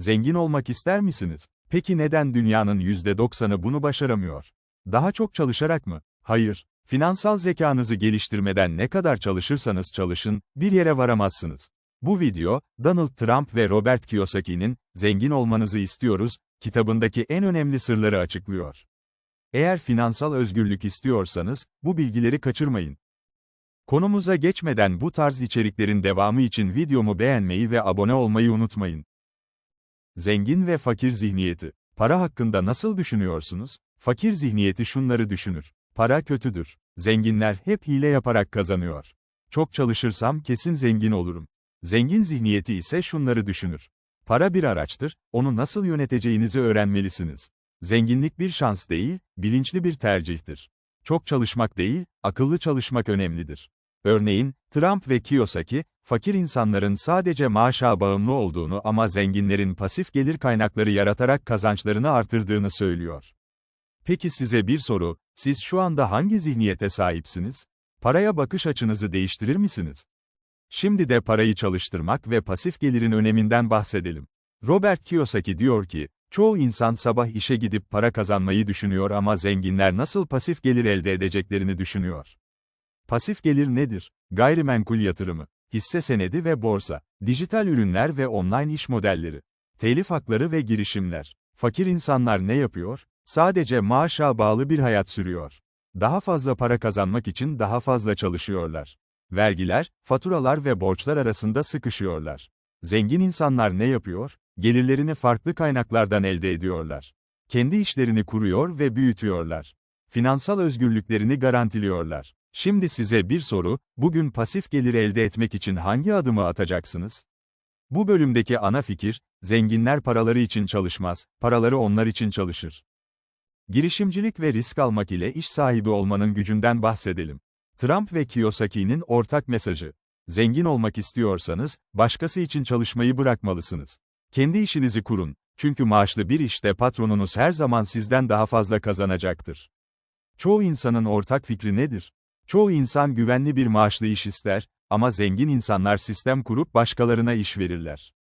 Zengin olmak ister misiniz? Peki neden dünyanın %90'ı bunu başaramıyor? Daha çok çalışarak mı? Hayır. Finansal zekanızı geliştirmeden ne kadar çalışırsanız çalışın, bir yere varamazsınız. Bu video, Donald Trump ve Robert Kiyosaki'nin Zengin Olmanızı İstiyoruz kitabındaki en önemli sırları açıklıyor. Eğer finansal özgürlük istiyorsanız, bu bilgileri kaçırmayın. Konumuza geçmeden bu tarz içeriklerin devamı için videomu beğenmeyi ve abone olmayı unutmayın. Zengin ve fakir zihniyeti. Para hakkında nasıl düşünüyorsunuz? Fakir zihniyeti şunları düşünür. Para kötüdür. Zenginler hep hile yaparak kazanıyor. Çok çalışırsam kesin zengin olurum. Zengin zihniyeti ise şunları düşünür. Para bir araçtır, onu nasıl yöneteceğinizi öğrenmelisiniz. Zenginlik bir şans değil, bilinçli bir tercihtir. Çok çalışmak değil, akıllı çalışmak önemlidir. Örneğin, Trump ve Kiyosaki, fakir insanların sadece maaşa bağımlı olduğunu ama zenginlerin pasif gelir kaynakları yaratarak kazançlarını artırdığını söylüyor. Peki size bir soru, siz şu anda hangi zihniyete sahipsiniz? Paraya bakış açınızı değiştirir misiniz? Şimdi de parayı çalıştırmak ve pasif gelirin öneminden bahsedelim. Robert Kiyosaki diyor ki, çoğu insan sabah işe gidip para kazanmayı düşünüyor ama zenginler nasıl pasif gelir elde edeceklerini düşünüyor. Pasif gelir nedir? Gayrimenkul yatırımı, hisse senedi ve borsa, dijital ürünler ve online iş modelleri, telif hakları ve girişimler. Fakir insanlar ne yapıyor? Sadece maaşa bağlı bir hayat sürüyor. Daha fazla para kazanmak için daha fazla çalışıyorlar. Vergiler, faturalar ve borçlar arasında sıkışıyorlar. Zengin insanlar ne yapıyor? Gelirlerini farklı kaynaklardan elde ediyorlar. Kendi işlerini kuruyor ve büyütüyorlar. Finansal özgürlüklerini garantiliyorlar. Şimdi size bir soru, bugün pasif gelir elde etmek için hangi adımı atacaksınız? Bu bölümdeki ana fikir, zenginler paraları için çalışmaz, paraları onlar için çalışır. Girişimcilik ve risk almak ile iş sahibi olmanın gücünden bahsedelim. Trump ve Kiyosaki'nin ortak mesajı. Zengin olmak istiyorsanız, başkası için çalışmayı bırakmalısınız. Kendi işinizi kurun, çünkü maaşlı bir işte patronunuz her zaman sizden daha fazla kazanacaktır. Çoğu insanın ortak fikri nedir? Çoğu insan güvenli bir maaşlı iş ister, ama zengin insanlar sistem kurup başkalarına iş verirler.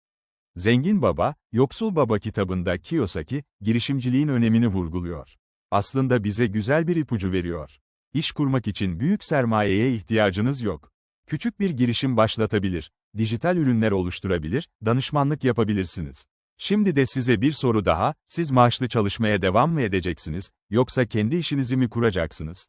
Zengin Baba, Yoksul Baba kitabında Kiyosaki, girişimciliğin önemini vurguluyor. Aslında bize güzel bir ipucu veriyor. İş kurmak için büyük sermayeye ihtiyacınız yok. Küçük bir girişim başlatabilir, dijital ürünler oluşturabilir, danışmanlık yapabilirsiniz. Şimdi de size bir soru daha, siz maaşlı çalışmaya devam mı edeceksiniz, yoksa kendi işinizi mi kuracaksınız?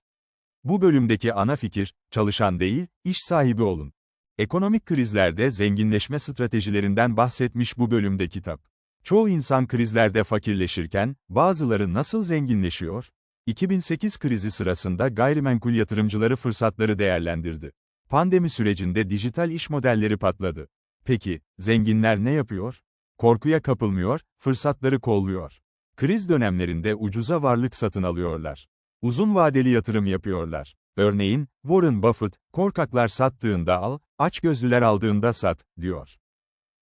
Bu bölümdeki ana fikir, çalışan değil, iş sahibi olun. Ekonomik krizlerde zenginleşme stratejilerinden bahsetmiş bu bölümde kitap. Çoğu insan krizlerde fakirleşirken, bazıları nasıl zenginleşiyor? 2008 krizi sırasında gayrimenkul yatırımcıları fırsatları değerlendirdi. Pandemi sürecinde dijital iş modelleri patladı. Peki, zenginler ne yapıyor? Korkuya kapılmıyor, fırsatları kolluyor. Kriz dönemlerinde ucuza varlık satın alıyorlar. Uzun vadeli yatırım yapıyorlar. Örneğin, Warren Buffett, korkaklar sattığında al, açgözlüler aldığında sat, diyor.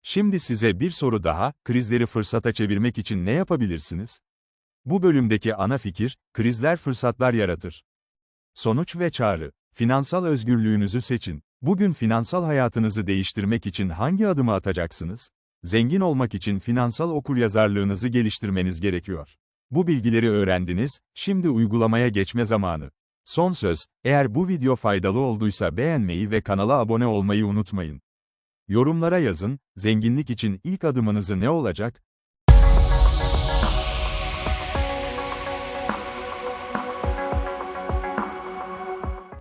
Şimdi size bir soru daha, krizleri fırsata çevirmek için ne yapabilirsiniz? Bu bölümdeki ana fikir, krizler fırsatlar yaratır. Sonuç ve çağrı, finansal özgürlüğünüzü seçin. Bugün finansal hayatınızı değiştirmek için hangi adımı atacaksınız? Zengin olmak için finansal okuryazarlığınızı geliştirmeniz gerekiyor. Bu bilgileri öğrendiniz, şimdi uygulamaya geçme zamanı. Son söz, eğer bu video faydalı olduysa beğenmeyi ve kanala abone olmayı unutmayın. Yorumlara yazın, zenginlik için ilk adımınızı ne olacak?